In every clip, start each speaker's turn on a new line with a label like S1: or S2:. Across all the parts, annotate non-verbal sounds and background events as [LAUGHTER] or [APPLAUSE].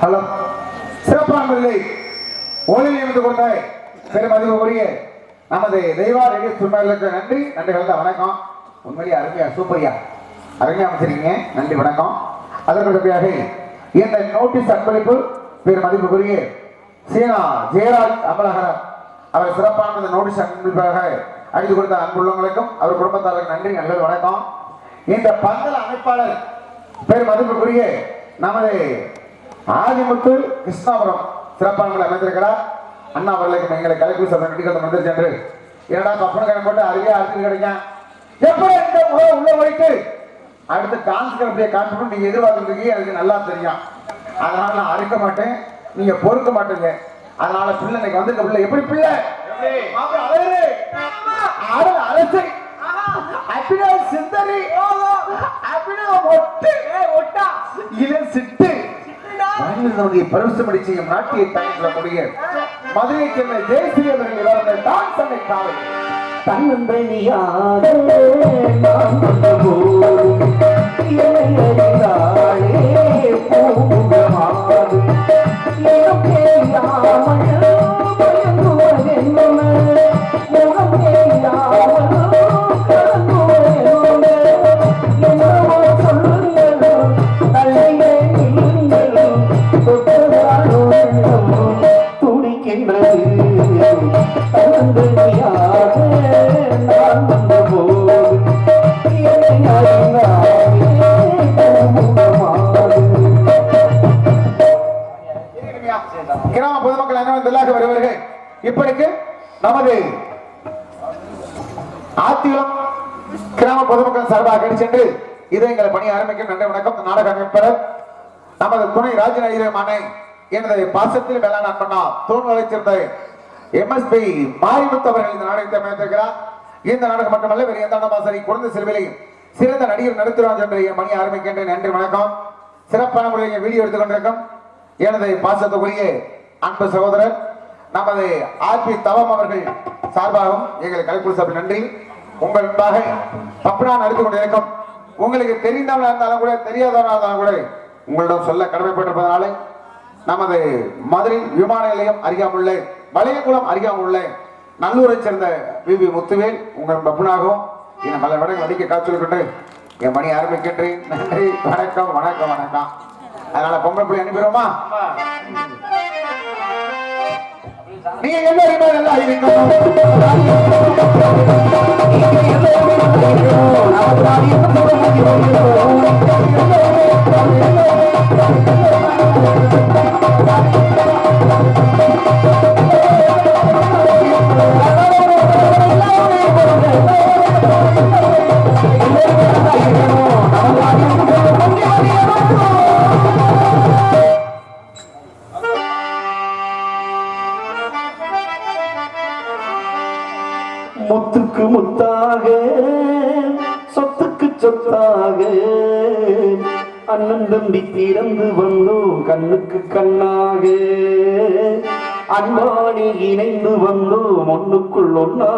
S1: Hello. சிறப்பான ஒளியில் இருந்து கொண்டாய் பெரும் மதிப்புக்குரிய நமது தெய்வா ரெடி சுண்ணர்களுக்கு நன்றி. நன்றி கலந்த வணக்கம். உண்மையிலேயே அருமையா சூப்பரியா. அருமையா அமைச்சிருக்கீங்க. நன்றி வணக்கம். அதற்கடுத்தபடியாக இந்த நோட்டீஸ் அன்பளிப்பு பெரும் மதிப்புக்குரிய சீனா ஜெயராஜ் அமலகரன் அவர் சிறப்பான நோட்டீஸ் அன்பாக அடித்து கொடுத்த அன்புள்ளவங்களுக்கும் அவர் குடும்பத்தாருக்கு நன்றி நல்லது வணக்கம். இந்த பந்தல் அமைப்பாளர் பேர் மதிப்புக்குரிய நமது ஆதிமுத்து கிருஷ்ணாபுரம் சிறப்பான அமைந்திருக்கிறார். அண்ணா அவர்களுக்கு எங்களை கலைக்குழு சபை நடிக்கிறது வந்து சென்று என்னடா கப்பன போட்டு அருகே அறுத்து கிடைக்கும் எப்படி இந்த உள்ள உள்ள வைத்து அடுத்து டான்ஸ் அப்படியே காட்டணும் நீங்க எதிர்பார்த்துட்டு இருக்கீங்க எனக்கு நல்லா தெரியும். அதனால நான் அறுக்க மாட்டேன். நீங்க பொறுக்க மாட்டீங்க. அதனால பிள்ளை இன்னைக்கு வந்திருக்க பிள்ளை. எப்படி பிள்ளை? அழகு. அலசை. அப்படியே சிந்தரி அப்படியே ஒட்டு. ஒட்டா. இளம் சிட்டு. மனிதனுடைய பரிசுமடி செய்யும் நாட்டிய தாய் சொல்லக்கூடிய மதுரை சென்னை ஜெயஸ்ரீ அவர்கள் தன்னை காவல்
S2: தன்னந்தனியாக நான் வந்தபோதும் என்னை அறிந்தாளே பூமுகமாது. இனம் தெரியாமல் முகம் தெரியாமல்
S1: ஆரம்பிக்கும் நாடக அமைப்பாளர் நமது துணை ராஜநகர அணை எனது பாசத்தில் வேளாண் அண்ணா தூண்களை வளைச்சிருந்த எம்எஸ்பி மாரிமுத்து அவர்கள் இந்த நாடகத்தை அமைத்திருக்கிறார். இந்த நாடகம் மட்டுமல்ல வேறு எந்த நாடகமும் சரி குழந்தை செல்விலை சிறந்த நடிகர் நடத்துகிறார் என்று என் மணி ஆரம்பிக்கின்றேன் நன்றி வணக்கம். சிறப்பான முறையில் வீடியோ எடுத்துக் கொண்டிருக்கும் எனது பாசத்துக்குரிய அன்பு சகோதரர் நமது ஆர்பி தவம் அவர்கள் சார்பாகவும் எங்கள் கலைக்குழு சார்பில் நன்றி. உங்கள் முன்பாக பப்னா நடித்துக் கொண்டிருக்கும் உங்களுக்கு தெரிந்தவனா இருந்தாலும் கூட தெரியாதவனா இருந்தாலும் கூட உங்களிடம் சொல்ல கடமைப்பட்டிருப்பதனால நமது மதுரை விமான நிலையம் அருகாமுள்ள வளையகுளம் அருகாமுள்ள நல்லூரைச் சேர்ந்த விபி முத்துவேல் உங்கள் பப்புனாகவும் இன்னும் பல விடங்கள் அதிக காத்திருக்கிட்டு என் மணி ஆரம்பிக்கின்றேன். நன்றி வணக்கம் வணக்கம் வணக்கம். அதனால பொம்பளை பிள்ளை அனுப்பிடுவோமா? நீங்க எல்லாருமே நல்லா இருக்கணும்
S2: வந்தோம் ஒன்னா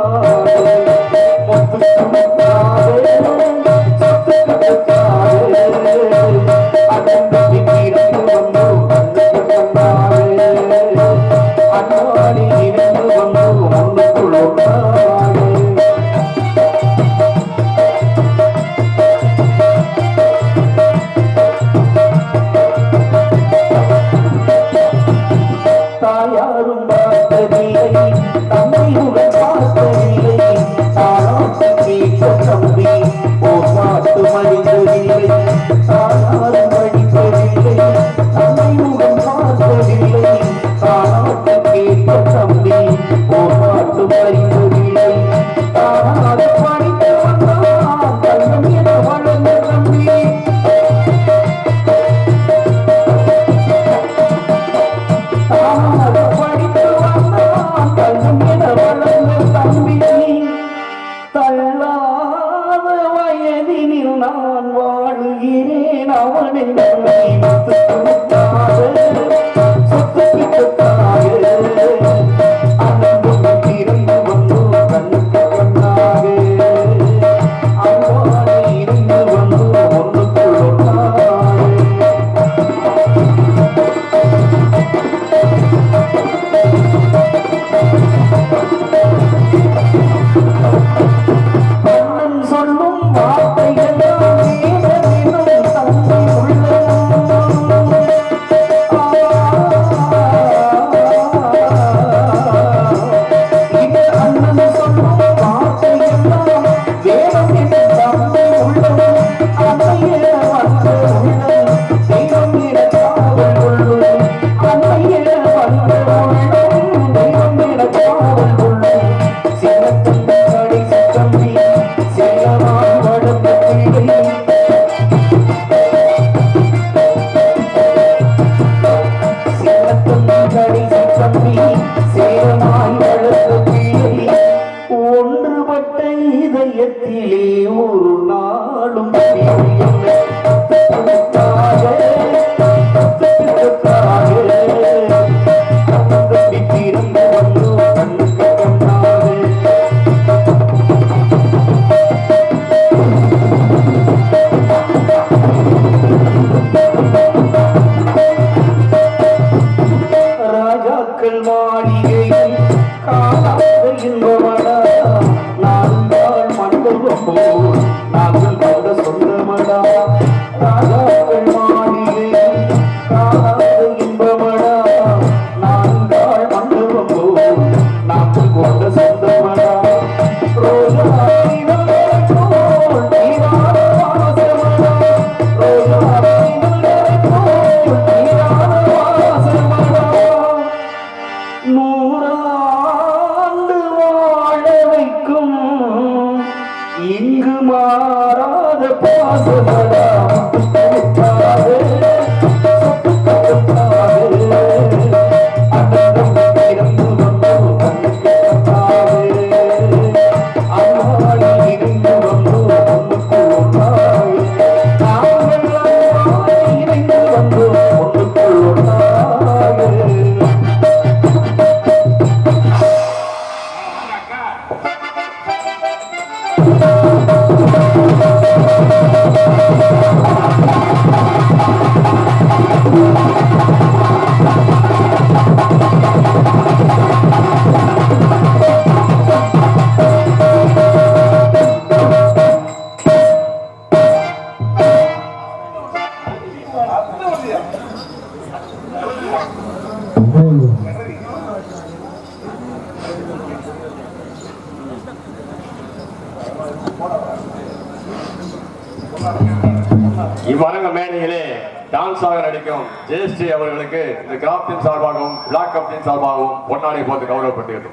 S2: பிளாக் கப்டின் சார்பாகவும் பொன்னாடை போட்டு கௌரவப்பட்டுகிறது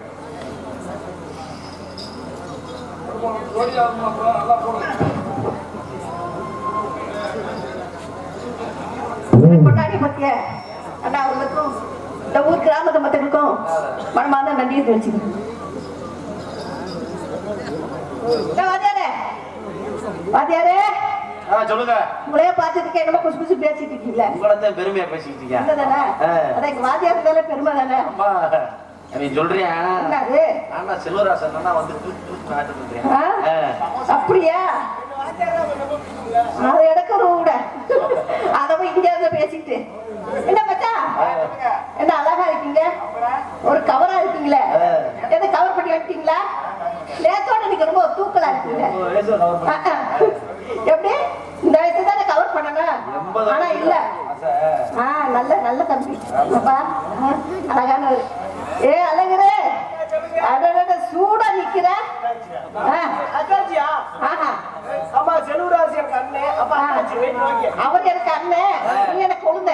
S3: கொண்டாடி பத்திய. அண்ணா அவர்களுக்கும் இந்த ஊர் கிராமத்து மக்களுக்கும் மனமார்ந்த நன்றியை தெரிவிச்சுக்கிறேன். வாத்தியாரே. வாத்தியாரே.
S4: சொல்லுங்க.
S3: உங்களையே பார்த்துட்டு என்னமோ குசு குசு பேசிட்டு இருக்கீங்களே.
S4: உங்களத்த பெருமையா பேசிக்கிட்டு இருக்கீங்க.
S3: எங்க வாத்தியார் மேல பெருமை தானே?
S4: அம்மா நீ சொல்றியா? ஆனா செல்வராசன் அண்ணா வந்து?
S3: அப்படியா? அதை எடுக்கணும் கூட அதை போய் இங்க இருந்து பேசிட்டு என்ன மச்சா? என்ன அழகா இருக்கீங்க? ஒரு கவரா இருக்கீங்களே? எதை கவர் பண்ணி வைட்டீங்களா நேத்தோட நீங்க ரொம்ப தூக்கலா இருக்கீங்க. எப்படி? இந்த வயசு தானே கவர் பண்ணணும் ஆனா இல்ல. ஆ நல்ல நல்ல தம்பி. அப்பா. அழகானவர். ஏ அழகுரே. அடடட சூடா நிக்கிற. ஆஹா அவர் எனக்கு அண்ணன் எனக்கு கொழுந்த.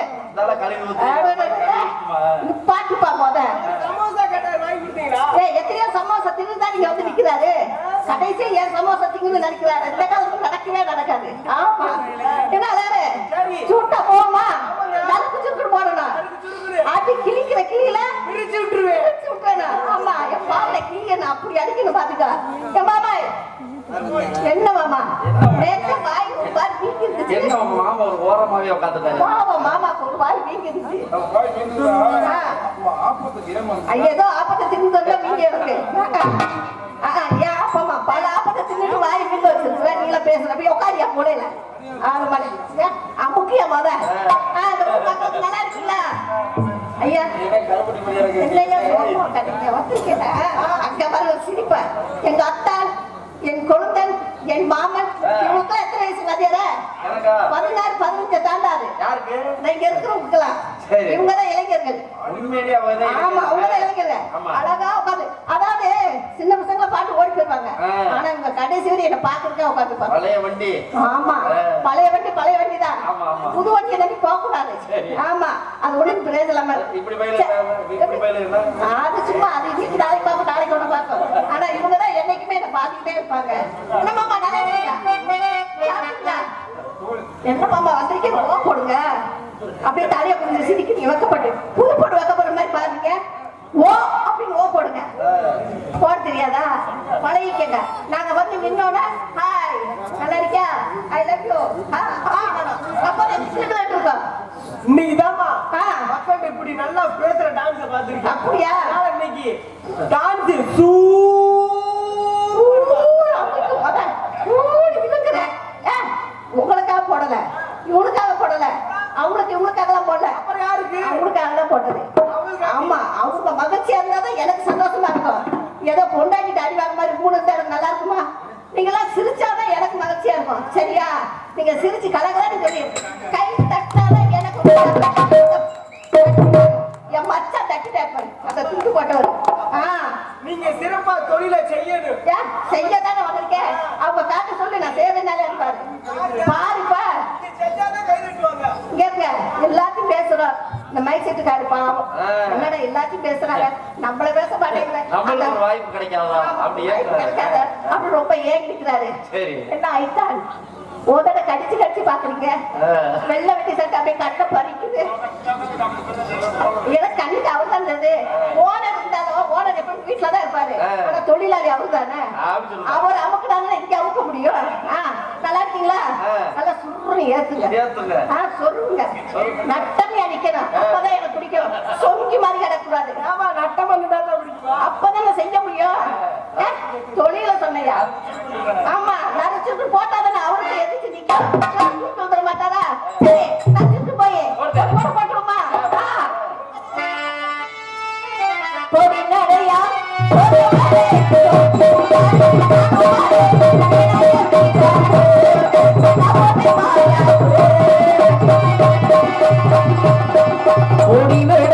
S3: நிப்பாட்டுப்பா முத.
S5: சமோசா கேட்டா வாங்கி கொடுத்தீங்களா?
S3: ஏய் எத்தனையோ சமோசா தின்னு தான் நீங்க வந்து நிக்கிறாரு. கடைசி ஏன் சமோசா தின்னு நினைக்கிறாரு? இந்த நடக்காது ஆமா. என்ன அதாரு சூட்டா போமா நறுக்கு சுட்டு போடணும். அடி கிழிக்கிற கிளியில
S5: பிரிச்சு விட்டுருவேன்.
S3: பிரிச்சு விட்டுறேன். ஆமா. என் பாவனை கிளிய நான் அப்படி அடிக்கணும் பாத்துக்க. என் மாமா என்ன மாமா? நேத்து வாய் ஒரு வாய் வீங்கி இருந்துச்சு
S4: என்ன மாமா ஒரு ஓரமாவே உட்காந்துட்டாரு
S3: பாவம் மாமாக்கு ஒரு வாய் வீங்கி இருந்துச்சு ஆ. ஐயா, ஏதோ ஆப்பத்தை தின்னு தந்தா வீங்க இருக்கு ஆ, ஆ, ஏன் ஆப்பமா? பல ஆப்பத்தை தின்னுட்டு வாய் பேசுற போய் உட்காரியா போலையில ஆறு மணி. முக்கியம் நல்லா இருக்குல்ல? ஐயா. இல்லையா அங்க பாருங்க சிரிப்ப. எங்க அத்தா என் கொழுந்தன் என் மாமன் இவங்களுக்கு எத்தனை வயசு
S4: எனக்கா?
S3: பதினாறு பதினஞ்சு தாண்டாது இங்க இருக்கிறவங்களுக்கெல்லாம்
S4: சரி.
S3: இவங்க தான் இளைஞர்கள். ஆமா அவங்க தான் இளைஞர்கள். அழகா உட்காந்து அதாவது சின்ன பசங்களை பாட்டு ஓடி போயிருப்பாங்க
S4: ஆ.
S3: ஆனா இவங்க கடைசி வரை என்ன பாக்குறதுக்கே உட்காந்துப்பாங்க
S4: பழைய வண்டி.
S3: ஆமா. பழைய வண்டி பழைய வண்டி தான். புது வண்டியை நம்பி போக கூடாது. ஆமா. அது
S4: பயில இருந்தா
S3: அது சும்மா அது இன்னைக்கு நாளைக்கு பார்ப்போம் நாளைக்கு ஒண்ணு பார்ப்போம். ஆனா இவங்க தான் என்னைக்குமே என்ன பார்த்துக்கிட்டே இருப்பாங்க. என்ன மாமா? என்ன மாமா வந்திருக்கீங்க? ஓ போடுங்க. அப்படியே தலையை கொஞ்சம் சிரிக்கிறீங்க வைக்கப்பட்டு புது போட்டு வைக்கப்படுற மாதிரி பாருங்க. ஓ அப்படின்னு ஓ போடுங்க. போட தெரியாதா? பழகிக்கங்க நாங்க வந்து நின்னோட ஹாய் நல்லா இருக்கியா? ஐ லவ் யூ இருக்கோம்
S5: இன்னைக்கு தாமா
S3: ஆ.
S5: மக்கள் இப்படி நல்லா பேசுற டான்ஸ் பாத்துருக்கேன்
S3: அப்படியா?
S5: இன்னைக்கு டான்ஸ் சூ
S3: உங்களுக்காக போடல. இவனுக்காக போடல. அவங்களுக்கு இவங்களுக்காகலாம் போடல.
S5: அப்புறம் யாருக்கு?
S3: அவங்களுக்காக தான் போட்டது. ஆமா அவங்க மகிழ்ச்சியா இருந்தாதான் எனக்கு சந்தோஷமா இருக்கும். ஏதோ பொண்டாட்டிட்டு அடி வாங்க மாதிரி மூணு எனக்கு நல்லா இருக்குமா? நீங்களாம் சிரிச்சாதான் எனக்கு மகிழ்ச்சியா இருக்கும். சரியா? நீங்க சிரிச்சு கலகலன்னு சொல்லி கை தட்டாதான் எனக்கு என் மச்சான் தட்டிட்டாரு அந்த துண்டு போட்டவர்.
S5: நீங்க சிறப்பா தொழிலை செய்யணும்.
S3: ஏன் செய்யதானே வந்திருக்கேன் அவங்க காட்ட சொல்லு நான் செய்யறதுனால இருப்பாரு பாருப்பா
S5: நீங்க செஞ்சாதான் கை தட்டுவாங்க
S3: இங்க இருங்க எல்லாத்தையும் பேசுறோம் இந்த மைக் செட்டுக்காரு பாவம்.
S4: ஆ.
S3: என்னடா எல்லாத்தையும் பேசுறாங்க? நம்மள பேச
S4: வாய்ப்பு கிடைக்காதா? அப்படி
S3: கிடைக்காத.
S4: ஏன்
S3: அப்படி ரொம்ப
S4: சரி.
S3: என்ன ஆயிட்டான்? உதட கடிச்சு கடிச்சு பாக்குறீங்க.
S4: ஆ.
S3: வெள்ளை வெட்டி சட்டை அப்படியே கண்ணை பறிக்குது. எனக்கு கண்ணுக்கு அவர் இருந்தது ஓனர் இருந்தாலும் ஓனர் எப்பவும் வீட்டுல தான் இருப்பாரு. ஆனா தொழிலாளி அவர் தானே. அவர் அமுக்குனாலும் இங்க அமுக்க முடியும். நல்லா இருக்கீங்களா? சுருன்னு ஏத்துங்க. சொருங்க நட்டமையா நிக்கணும் அப்பதான் எனக்கு பிடிக்கும். சொங்கி மாதிரி கிடக்கூடாது
S5: ஆமா நட்டம்
S3: அப்பதான் செய்ய முடியும். தொழில சொன்னையா? ஆமா நரைச்சுட்டு போட்டாதானே அவருக்கு எதிர்த்து கூட்டு வந்துட மாட்டாரா சரி நரைச்சுட்டு போய். போட போட்டுருமா பொடி நடையா என்னத்த?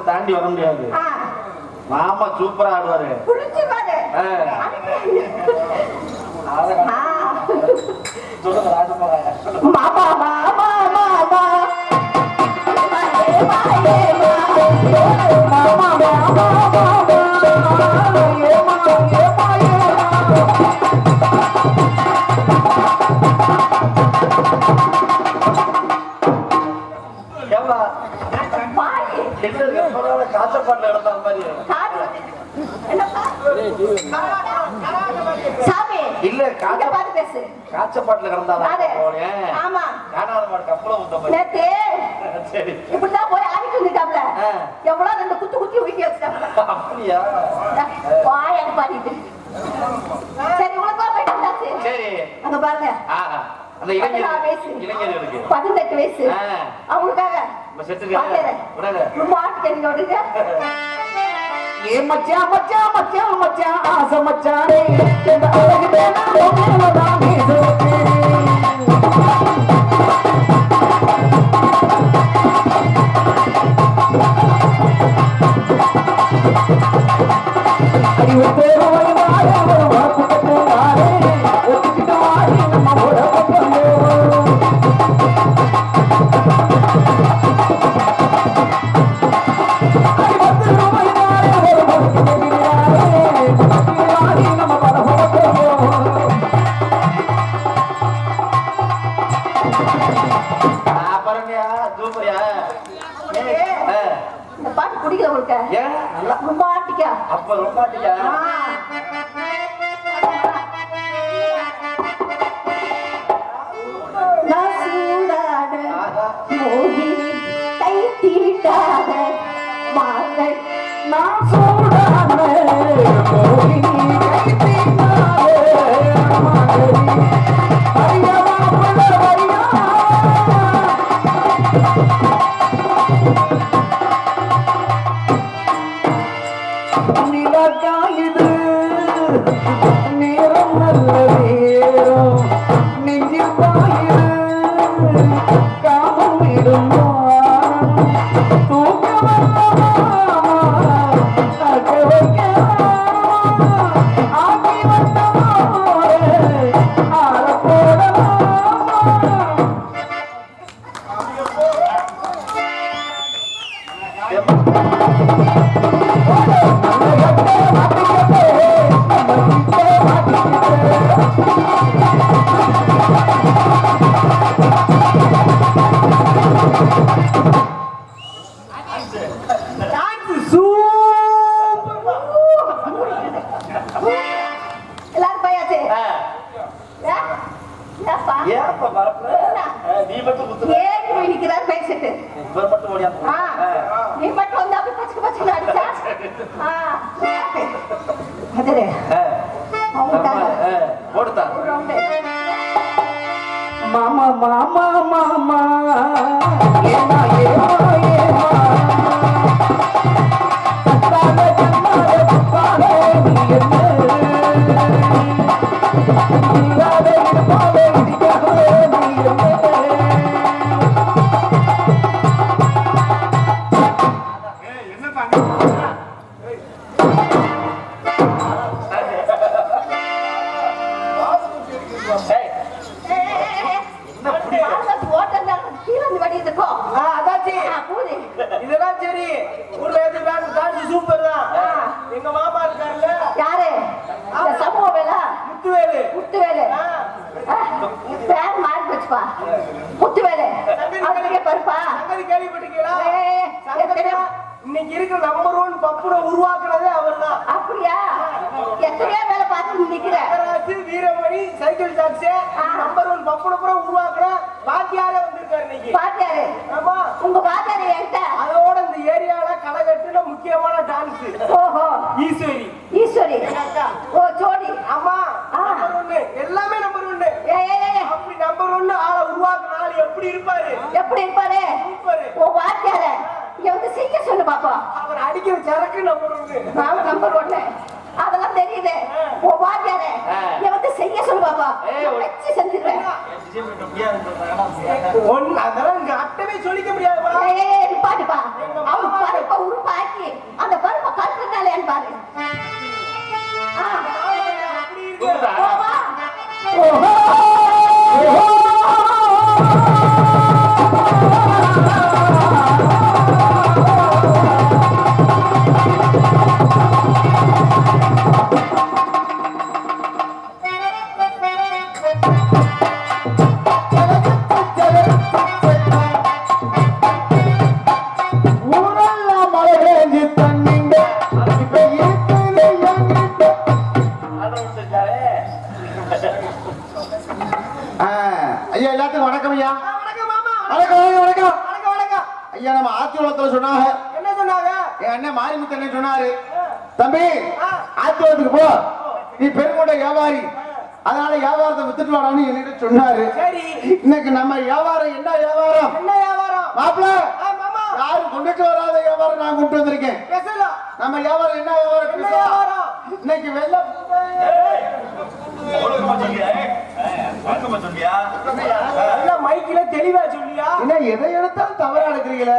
S4: ஆடுறதை தாண்டி வர முடியாது. மாமா சூப்பரா ஆடுவாரு.
S3: மாமா மாமா மாமா. மாமா மாமா. மாமா
S4: காச்சப்பாட்டுல
S3: கிடந்தாதான் [LAUGHS] போய்
S4: ஆடி
S3: எவ்வளவு ரெண்டு குத்து குத்தி ஊட்டி வச்சுட்டாப்ல.
S4: அப்படியா?
S3: வாய பாடிட்டு சரி உனக்கு போயிட்டு
S4: சரி.
S3: அங்க பாருங்க. பதினெட்டு வயசு. அவங்களுக்காக. ரொம்ப [LAUGHS]
S4: मचया मचा
S3: मचा मचिया आस मचारे
S4: போட்டிக்க? நல்லா
S3: ரொம்ப ஆட்டிக்க
S4: அப்ப ரொம்ப
S2: ஆட்டிக்க
S4: பரப்பு ஆ, நீ மட்டும் குத்து
S3: ஏறி போய் நிக்கிறார் பேசிட்டு.
S4: இவர் மட்டும் ஓடியா
S3: ஆ, நீ மட்டும் வந்து அப்படி பச்சுக்கு பச்சுக்கு அடிச்சா? ஆ, அதிரே அவங்களுக்காக
S4: போடுத்தா
S5: மாமா மாமா மாமா. ஏமா ஏமா. இதெல்லாம் சரி. ஊர்ல எது டான்ஸ் டான்ஸ் சூப்பர் தான். எங்க மாமா இருக்காருல்ல?
S3: யாரு? சமூக வேலை
S5: முத்துவேலு.
S3: முத்துவேலு. பேர் மாறி போச்சுப்பா. முத்துவேலு. அப்படியே பருப்பா.
S5: கேள்விப்பட்டிருக்கீங்களா? இன்னைக்கு இருக்கிற நம்பர் ஒன் பப்புனை உருவாக்குனதே அவர்தான்.
S3: அப்படியா? எத்தனையோ வேலை பார்த்து நிக்கிற
S5: நகராட்சி Veeramani cycle taxi. Number one பப்புனை பூரா உருவாக்குற வாத்தியாரே வந்திருக்காரு இன்னைக்கு.
S3: பாத்தியாரு.
S5: ஆமா.
S3: உங்க பாத்தியாரு என்கிட்ட?
S5: அதோட இந்த ஏரியால களை கட்டுன முக்கியமான டான்ஸ்
S3: ஓஹோ.
S5: ஈஸ்வரி.
S3: ஈஸ்வரி. ஓ ஜோடி.
S5: ஆமா.
S3: ஆ.
S5: நம்பர் ஒன்னு எல்லாமே நம்பர் ஒன்னு அப்படி நம்பர் ஒன்னு ஆளை உருவாக்குன ஆள் எப்படி இருப்பாரு?
S3: எப்படி இருப்பாரு? உன் வாத்தியார இங்க வந்து செய்ய சொல்லு பாப்போம்
S5: அவர் அடிக்கிற சரக்கு நம்பர் ஒன்னு
S3: நான் நம்பர் ஒண்ணு அதெல்லாம் தெரியுது. உன் வாத்தியார இங்க வந்து செய்ய சொல்லு பாப்பா. வச்சு
S5: ஒன்னு அதெல்லாம் இங்க அட்டவே சொல்லிக்க முடியாதுப்பா
S3: ஏய், நிப்பாட்டுப்பா அவன் பருப்பை உருப்பாக்கி அந்த பருப்பை கலக்குறதாலே பாரு. ஆ,
S1: அண்ணன் சொன்னாரு? தம்பி
S5: ஆ.
S1: ஆத்தியோளத்துக்கு போ. நீ பெருங்கொண்ட வியாபாரி. அதனால வியாபாரத்தை வித்துட்டு வாடான்னு என்கிட்ட சொன்னாரு.
S5: சரி.
S1: இன்னைக்கு நம்ம வியாபாரம் என்ன வியாபாரம்?
S5: என்ன வியாபாரம்?
S1: மாப்பிள யாரும் கொண்டுட்டு வராத வியாபாரம் நான் கொண்டு வந்திருக்கேன். நம்ம வியாபாரம் என்ன வியாபாரம் பேசலாம். இன்னைக்கு
S5: நல்லா மைக்கில தெளிவா சொல்லியா?
S1: என்ன எதை எடுத்தாலும் தவறா எடுக்கிறீங்களே?